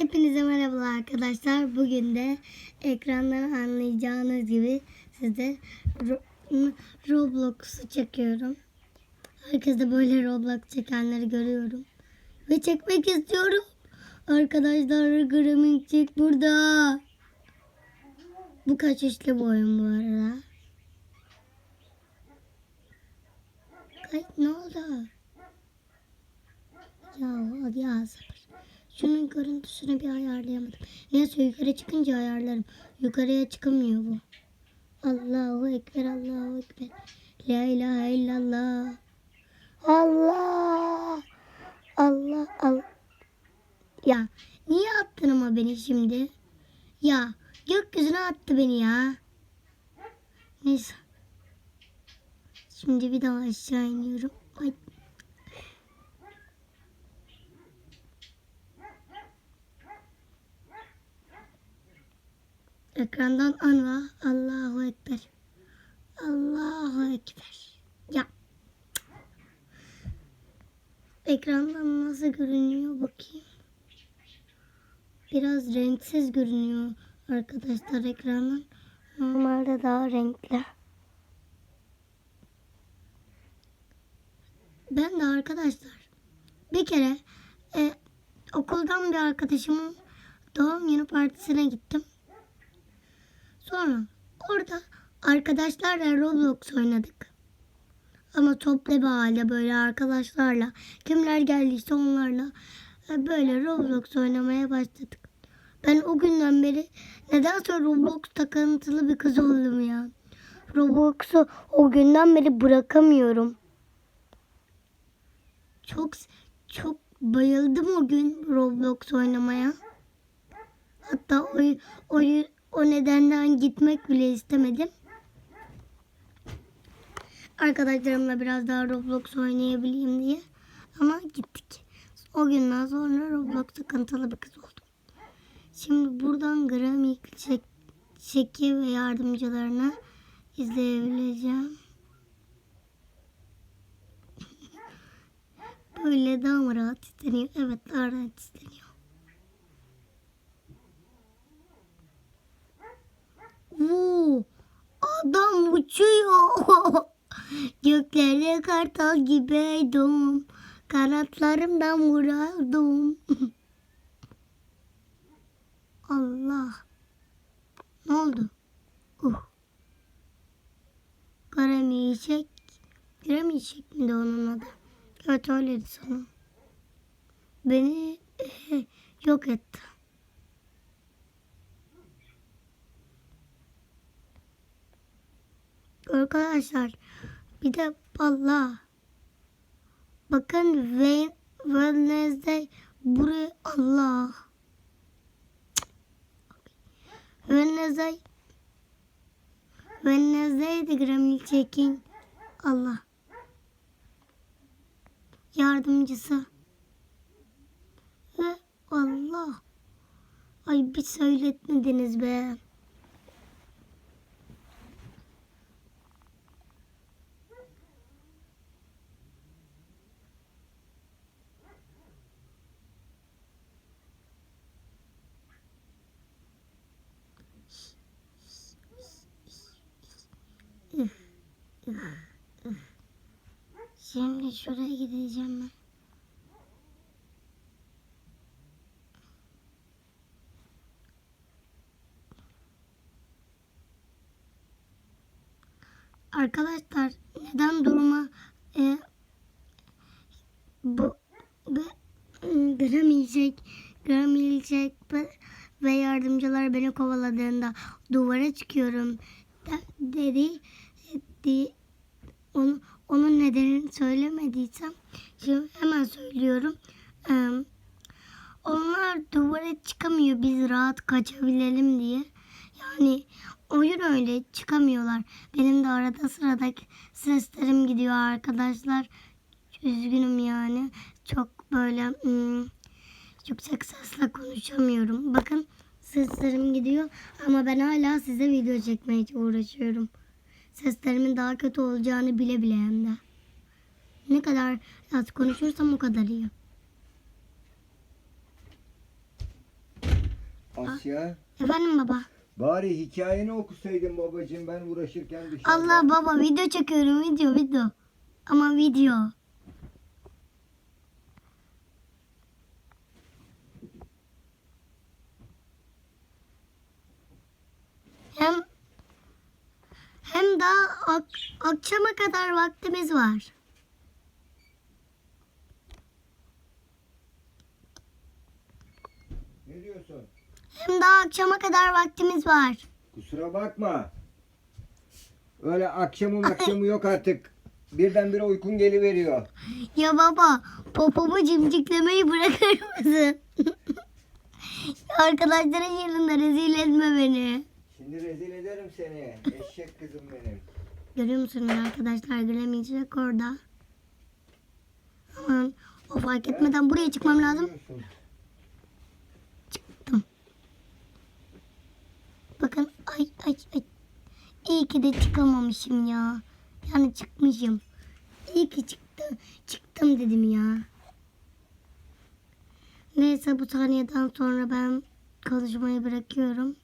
Hepinize merhabalar arkadaşlar. Bugün de ekrandan anlayacağınız gibi size Ro- Roblox'u çekiyorum. Herkes de böyle Roblox çekenleri görüyorum. Ve çekmek istiyorum. Arkadaşlar Graming çek burada. Bu kaç işli bu oyun bu arada? Ay ne oldu? Ya hadi ya sabır. Şunun görüntüsünü bir ayarlayamadım. Neyse yukarı çıkınca ayarlarım. Yukarıya çıkamıyor bu. Allahu Ekber, Allahu Ekber. La ilahe illallah. Allah. Allah Allah. Ya niye attın ama beni şimdi? Ya gökyüzüne attı beni ya. Neyse. Şimdi bir daha aşağı iniyorum. Ay. Ekrandan anla. Allahu Ekber. Allahu Ekber. Ya. Ekrandan nasıl görünüyor bakayım. Biraz renksiz görünüyor arkadaşlar ekrandan. Normalde daha renkli. Ben de arkadaşlar bir kere e, okuldan bir arkadaşımın doğum günü partisine gittim. Sonra orada arkadaşlarla Roblox oynadık. Ama toplu bir halde böyle arkadaşlarla kimler geldiyse onlarla e, böyle Roblox oynamaya başladık. Ben o günden beri nedense Roblox takıntılı bir kız oldum ya. Roblox'u o günden beri bırakamıyorum. Çok çok bayıldım o gün Roblox oynamaya. Hatta o, o, o nedenden gitmek bile istemedim. Arkadaşlarımla biraz daha Roblox oynayabileyim diye. Ama gittik. O günden sonra Roblox sıkıntılı bir kız oldum. Şimdi buradan Grammy çek, çeki ve yardımcılarını izleyebileceğim. Böyle daha mı rahat isteniyor? Evet daha rahat isteniyor. Oo, adam uçuyor. Göklerde kartal gibiydim. Kanatlarımdan vuraldım. Allah. Ne oldu? Uh. Göremeyecek. Göremeyecek miydi onun adı? Evet öyleydi sana. Beni eh, yok etti. Arkadaşlar bir de valla bakın ve Wednesday buraya Allah. Wednesday Wednesday'di Grammy Çekin. Allah. Yardımcısı. Ve Allah. Ay bir söyletmediniz be. Şimdi şuraya gideceğim ben. Arkadaşlar neden duruma e, bu ve göremeyecek göremeyecek ve- yardımcılar beni kovaladığında duvara çıkıyorum de- dedi dedi onu, onun nedenini söylemediysem şimdi hemen söylüyorum. Ee, onlar duvara çıkamıyor biz rahat kaçabilelim diye. Yani oyun öyle çıkamıyorlar. Benim de arada sırada seslerim gidiyor arkadaşlar. Üzgünüm yani. Çok böyle hmm, yüksek sesle konuşamıyorum. Bakın seslerim gidiyor ama ben hala size video çekmeye uğraşıyorum. Seslerimin daha kötü olacağını bile bile hem de. Ne kadar az konuşursam o kadar iyi. Asya. Efendim baba. Bari hikayeni okusaydın babacığım ben uğraşırken dışarıda. Allah baba video çekiyorum video video. Ama video. Hem hem daha ak- akşama kadar vaktimiz var. Ne diyorsun? Hem daha akşama kadar vaktimiz var. Kusura bakma. Öyle akşamı akşamı yok artık. Birdenbire uykun geliveriyor. Ya baba popomu cimciklemeyi bırakır mısın? Arkadaşların yanında rezil etme beni. Şimdi rezil ederim seni. Eşek kızım benim. Görüyor musunuz arkadaşlar gülemeyecek orada. Aman o fark etmeden buraya çıkmam lazım. Biliyorsun. Bakın ay ay ay. İyi ki de çıkamamışım ya. Yani çıkmışım. İyi ki çıktım. Çıktım dedim ya. Neyse bu saniyeden sonra ben konuşmayı bırakıyorum.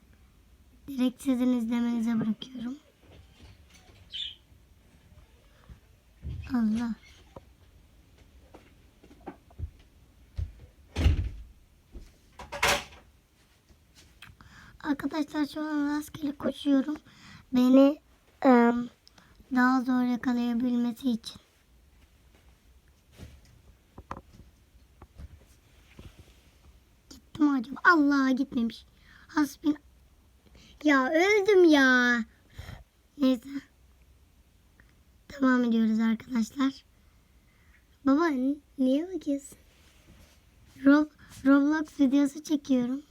Direkt sizin izlemenize bırakıyorum. Allah. Arkadaşlar şu an rastgele koşuyorum. Beni em, daha zor yakalayabilmesi için. Gitti mi acaba? Allah gitmemiş. Hasbin. Ya öldüm ya. Neyse. Devam ediyoruz arkadaşlar. Baba niye bakıyorsun? Rob Roblox videosu çekiyorum.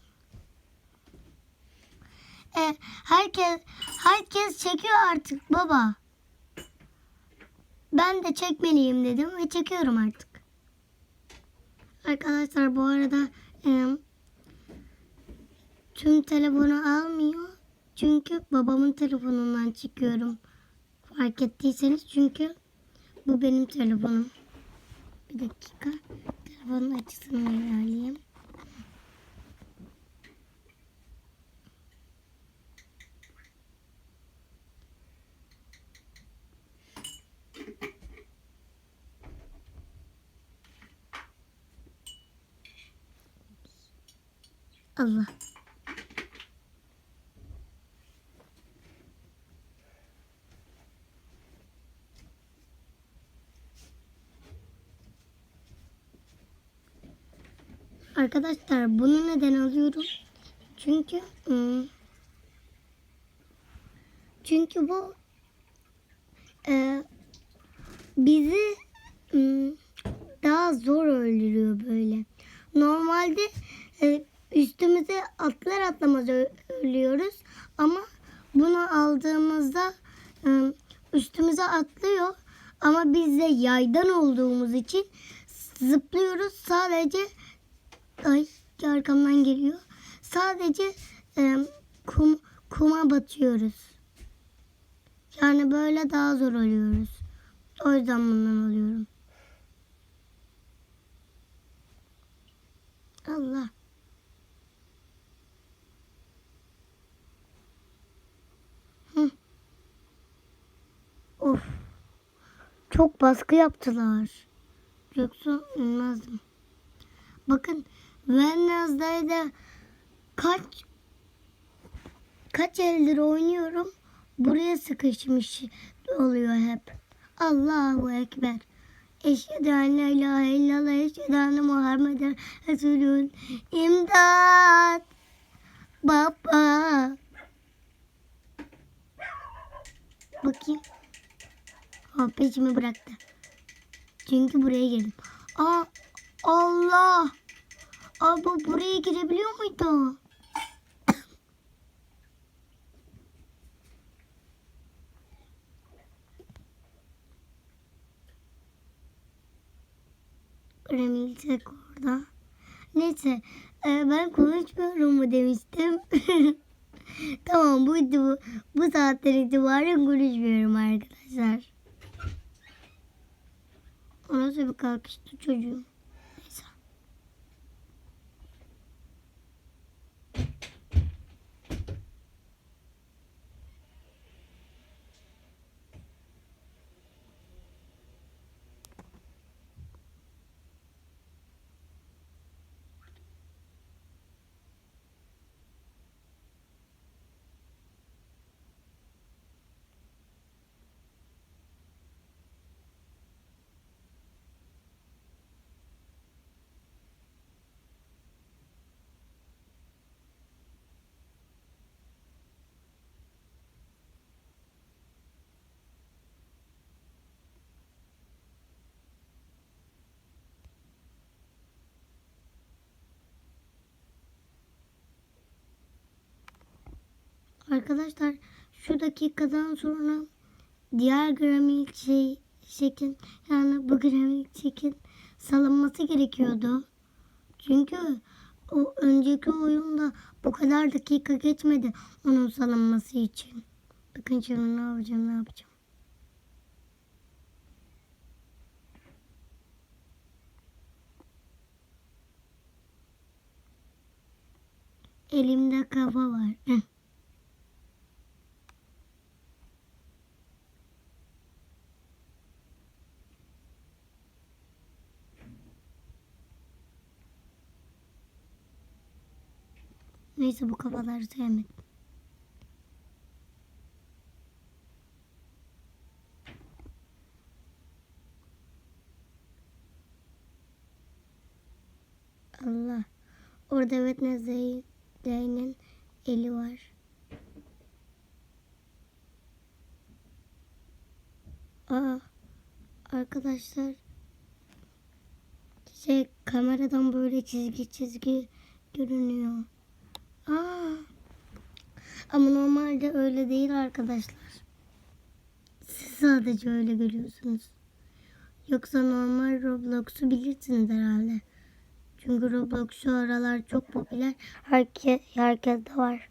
E, herkes herkes çekiyor artık baba. Ben de çekmeliyim dedim ve çekiyorum artık. Arkadaşlar bu arada e, tüm telefonu almıyor. Çünkü babamın telefonundan çıkıyorum. Fark ettiyseniz çünkü bu benim telefonum. Bir dakika. Telefonun açısını ayarlayayım. Allah. Arkadaşlar bunu neden alıyorum? Çünkü ım, çünkü bu e, bizi ım, daha zor öldürüyor böyle. Normalde e, üstümüze atlar atlamaz ölüyoruz ama bunu aldığımızda e, üstümüze atlıyor ama biz de yaydan olduğumuz için zıplıyoruz sadece ay arkamdan geliyor sadece e, kum, kuma batıyoruz yani böyle daha zor oluyoruz o yüzden bundan alıyorum Allah Hı. Of. Çok baskı yaptılar. Yoksa inmezdim. Bakın Wednesday'da kaç kaç eldir oynuyorum. Buraya sıkışmış oluyor hep. Allahu Ekber. Eşhedü en la ilahe illallah. Eşhedü enne Muhammeden Resulün. İmdat. Baba. Bakayım. Ha peşimi bıraktı. Çünkü buraya girdim. Aa Allah. Aa bu buraya girebiliyor muydu? Görebilecek orada. Neyse e, ben konuşmuyorum mu demiştim. tamam bu, bu, bu saatten itibaren konuşmuyorum arkadaşlar. O nasıl bir kalkıştı çocuğum. Arkadaşlar şu dakikadan sonra diğer gramil şey, şekin yani bu gramil şekin salınması gerekiyordu. Çünkü o önceki oyunda bu kadar dakika geçmedi onun salınması için. Bakın şimdi ne yapacağım ne yapacağım. Elimde kafa var. Neyse bu kafaları sevmedim. Allah. Orada evet Zeyn'in eli var. Aa, arkadaşlar şey kameradan böyle çizgi çizgi görünüyor. Aa, ama normalde öyle değil arkadaşlar. Siz sadece öyle görüyorsunuz. Yoksa normal Roblox'u bilirsiniz herhalde. Çünkü Roblox şu aralar çok popüler. Herkes, herkes de var.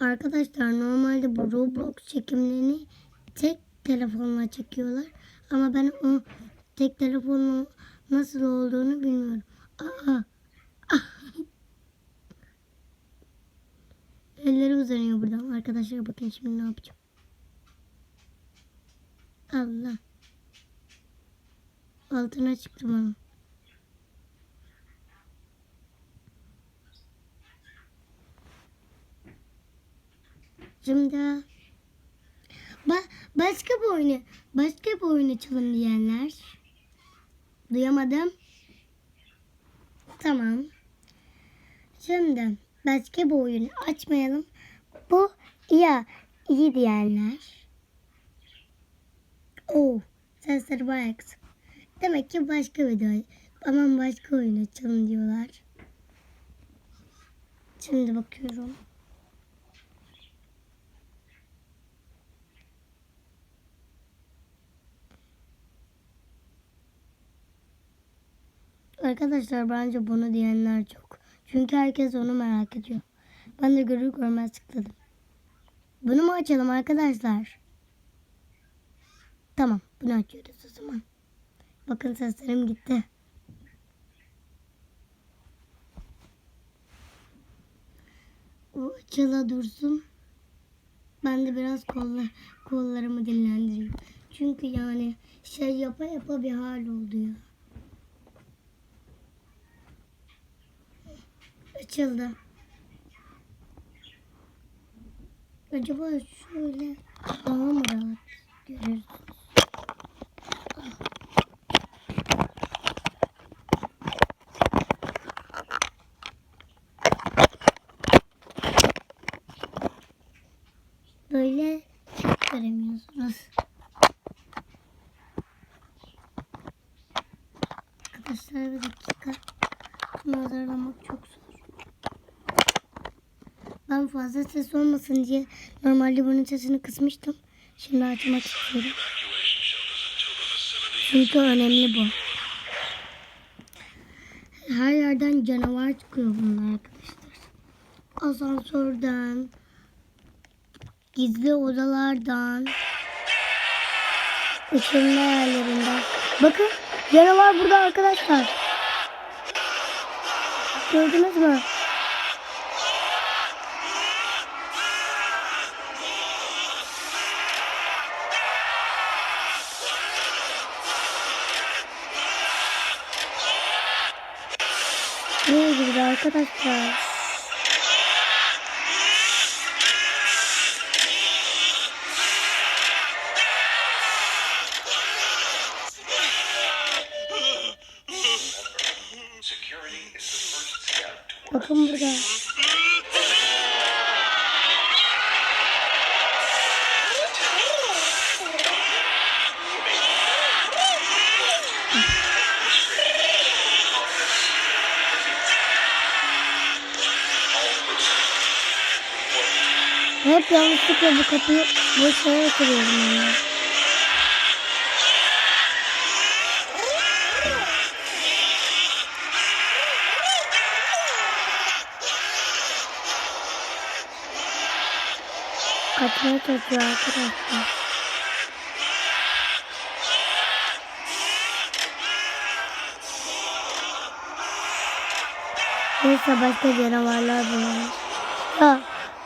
Arkadaşlar normalde bu Roblox çekimlerini tek telefonla çekiyorlar. Ama ben o tek telefonla nasıl olduğunu bilmiyorum. Aa. Elleri uzanıyor buradan. Arkadaşlar bakın şimdi ne yapacağım. Allah. Altına çıktım onun. Şimdi ba başka bir oyunu başka bir oyun açalım diyenler. Duyamadım. Tamam. Şimdi başka bir oyunu açmayalım. Bu ya iyi diyenler. Oo, sesleri bayağı kısık. Demek ki başka video. Aman başka oyun açalım diyorlar. Şimdi bakıyorum. Arkadaşlar bence bunu diyenler çok. Çünkü herkes onu merak ediyor. Ben de görür görmez tıkladım. Bunu mu açalım arkadaşlar? Tamam bunu açıyoruz o zaman. Bakın seslerim gitti. O açıla dursun. Ben de biraz kollar, kollarımı dinlendireyim. Çünkü yani şey yapa yapa bir hal oldu ya. Açıldı. Acaba şöyle daha mı rahat görürüz? Böyle göremiyorsunuz. Arkadaşlar bir dakika. Bunu hazırlamak çok zor. Ben fazla ses olmasın diye normalde bunun sesini kısmıştım. Şimdi açmak istiyorum. Çünkü önemli bu. Her yerden canavar çıkıyor bunlar arkadaşlar. Asansörden, gizli odalardan, ışınma yerlerinden. Bakın canavar burada arkadaşlar. Gördünüz mü? arkadaşlar. Bakın burada. Hep yanlışlıkla bu kapıyı boşaya kırıyorum yani. Kaçmaya çalışıyor arkadaşlar. Neyse başka canavarlar bulalım. Ya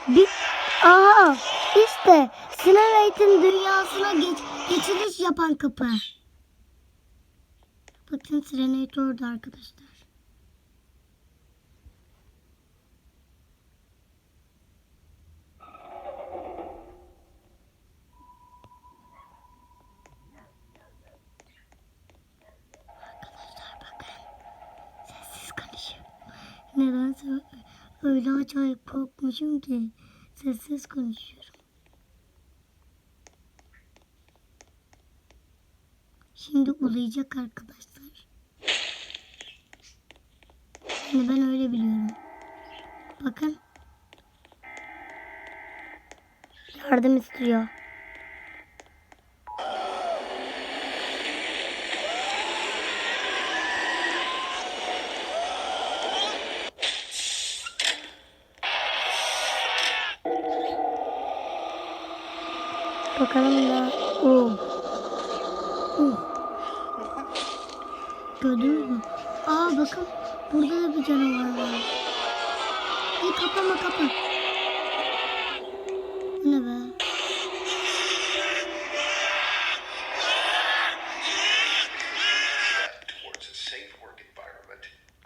bir aha işte Snowrate'in dünyasına geç, geçiliş yapan kapı. Bakın Serenade orada arkadaşlar. Nedense öyle acayip korkmuşum ki sessiz konuşuyorum. Şimdi ulayacak arkadaşlar. Yani ben öyle biliyorum. Bakın. Yardım istiyor. Bakalım da. Oo. Oo. Gördünüz mü? Aa bakın. Burada da bir canavar var. Hey kapama kapa. Bu ne be?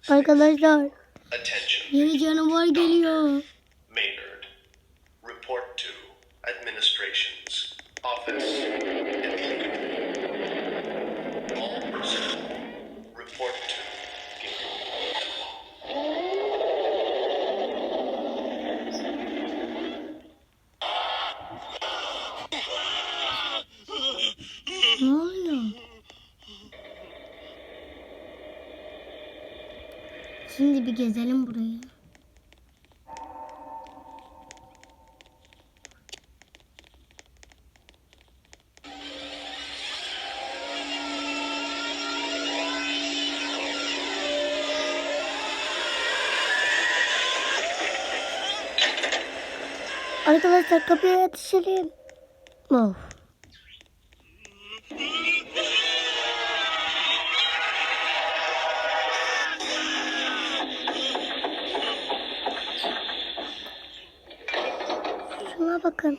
Arkadaşlar yeni canavar geliyor. Şimdi bir gezelim burayı. Arkadaşlar kapıya yetişelim. Of. Bakın.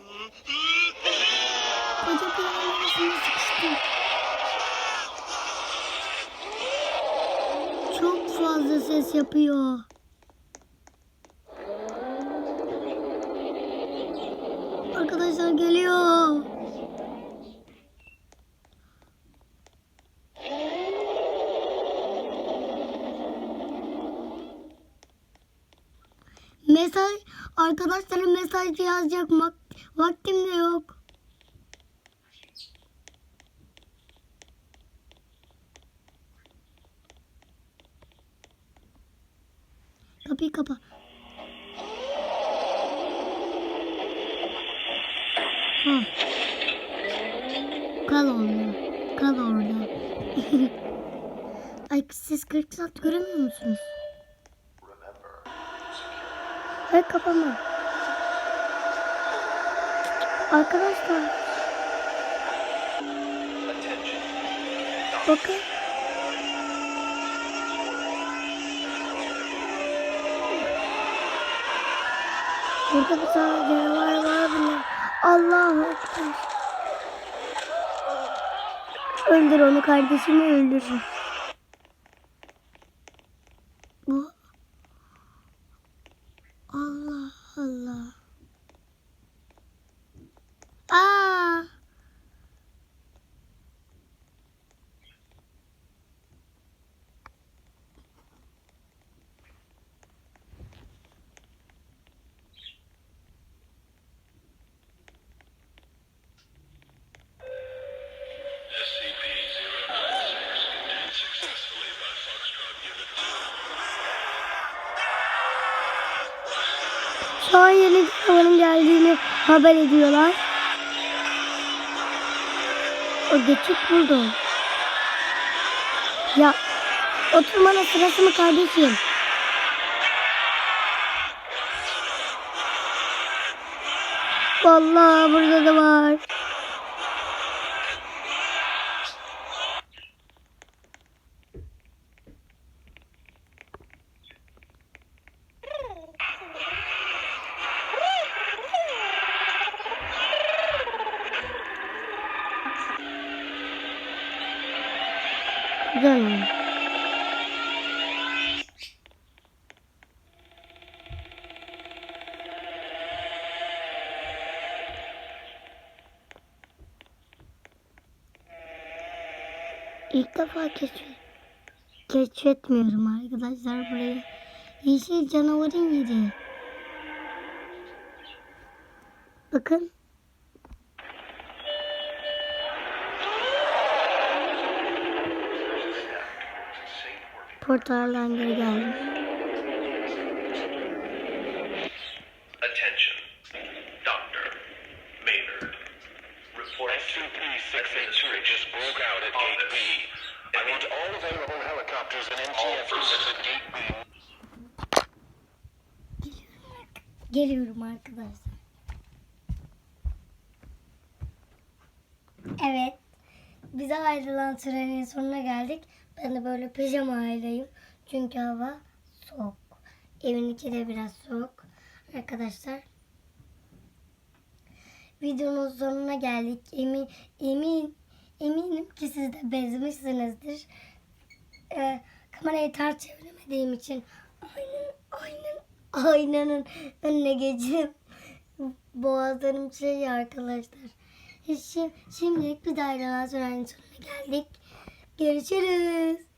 Koca bir arasına sıkıştım. Çok fazla ses yapıyor. Arkadaşlar geliyor. Mesaj arkadaşlara mesaj yazacak vak- vaktim de yok. Kapıyı kapa. Ha. Kal orada. Kal orada. Ay siz 40 saat göremiyor musunuz? Hayır kapama. Arkadaşlar bakın. Burada bir tane canavar var bile. Allahu Ekber. Öldür onu kardeşimi öldür. Bu Allah Allah. Aa! An yeni canavarın geldiğini haber ediyorlar. O geçit burada. Ya oturmanın sırası mı kardeşim? Vallahi burada da var. İlk defa keşfet keşfetmiyorum arkadaşlar burayı. Yeşil canavarın yeri. Bakın. Portaldan geri geldim. Geliyorum arkadaşlar. Evet. Bize ayrılan sürenin sonuna geldik. Ben de böyle pijama aileyim. Çünkü hava soğuk. Evin içi de biraz soğuk. Arkadaşlar. Videonun sonuna geldik. Emin, emin, eminim ki siz de bezmişsinizdir. Ee, kamerayı ters çeviremediğim için aynen, aynen, aynanın önüne geçip boğazlarım şey arkadaşlar. Şimdi, şimdilik daha ayrılan sürenin sonuna geldik. Görüşürüz.